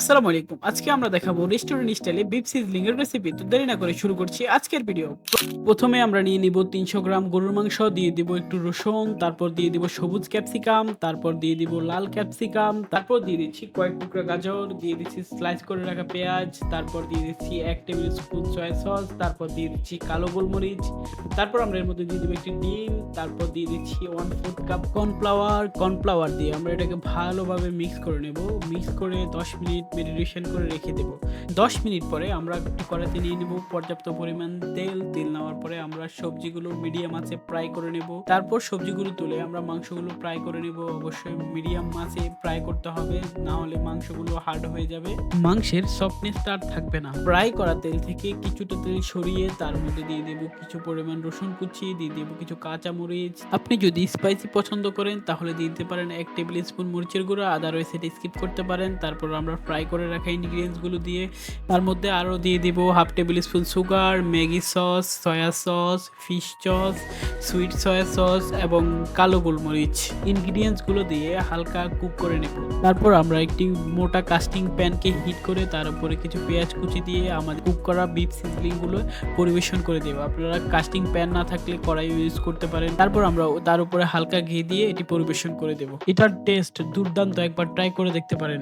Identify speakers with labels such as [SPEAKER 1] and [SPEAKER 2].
[SPEAKER 1] আসসালামু আলাইকুম। আজকে আমরা দেখাবো রেস্টুরেন্ট স্টাইলে বিফ সিজলিং এর রেসিপি তো দেরি না করে শুরু করছি আজকের ভিডিও প্রথমে আমরা নিয়ে নিব তিনশো গ্রাম গরুর মাংস, দিয়ে দিব একটু রসুন, তারপর দিয়ে দিব সবুজ ক্যাপসিকাম তারপর দিয়ে দিব লাল ক্যাপসিকাম তারপর দিয়ে দিচ্ছি কয়েক টুকরা গাজর, দিয়ে দিচ্ছি স্লাইস করে রাখা পেঁয়াজ, তারপর দিয়ে দিচ্ছি এক টেবিল স্পুন সয়া সস তারপর দিয়ে দিচ্ছি কালো গোলমরিচ, তারপর আমরা এর মধ্যে দিয়ে দিব একটি ডিম, তারপর দিয়ে দিচ্ছি one fourth cup cornflour cornflour দিয়ে আমরা এটাকে ভালোভাবে মিক্স করে নেব। মিক্স করে দশ মিনিট মেডিটেশন করে রেখে দেব। দশ মিনিট পরে আমরা একটু কড়াইতে নিয়ে নেব, পর্যাপ্ত পরিমাণ তেল তেল নেওয়ার পরে আমরা সবজিগুলো মিডিয়াম আঁচে ফ্রাই করে নেব। তারপর সবজিগুলো তুলে আমরা মাংসগুলো ফ্রাই করে নেব। অবশ্যই মিডিয়াম আঁচে ফ্রাই করতে হবে, না হলে মাংসগুলো হার্ড হয়ে যাবে। মাংসের সফটনেসটা আর থাকবে না। ফ্রাই করা তেল থেকে কিছুটা তেল সরিয়ে তার মধ্যে দিয়ে দেব কিছু পরিমাণ রসুন কুচি, দিয়ে দেব কিছু কাঁচা মরিচ আপনি যদি স্পাইসি পছন্দ করেন, তাহলে দিয়ে দিতে পারেন এক টেবিল স্পুন মরিচের গুঁড়ো আদারওয়াইজ সেটা স্কিপ করতে পারেন। তারপর আমরা ফ্রাই করে রাখা ইনগ্রিডিয়েন্টসগুলো দিয়ে। তার মধ্যে আরও দিয়ে দিব half tablespoon sugar Maggi sauce soya sauce fish sauce sweet soya sauce এবং কালো গোলমরিচ ইনগ্রিডিয়েন্টসগুলো দিয়ে হালকা কুক করে নেব। তারপর আমরা একটি মোটা কাস্টিং প্যানকে হিট করে তার উপরে কিছু পেঁয়াজ কুচি দিয়ে আমাদের কুক করা বিফ সিজলিংগুলো পরিবেশন করে দেবো। আপনারা কাস্টিং প্যান না থাকলে কড়াই ইউজ করতে পারেন। তারপর আমরা তার উপরে হালকা ঘি দিয়ে এটি পরিবেশন করে দেবো। এটার টেস্ট দুর্দান্ত, একবার ট্রাই করে দেখতে পারেন।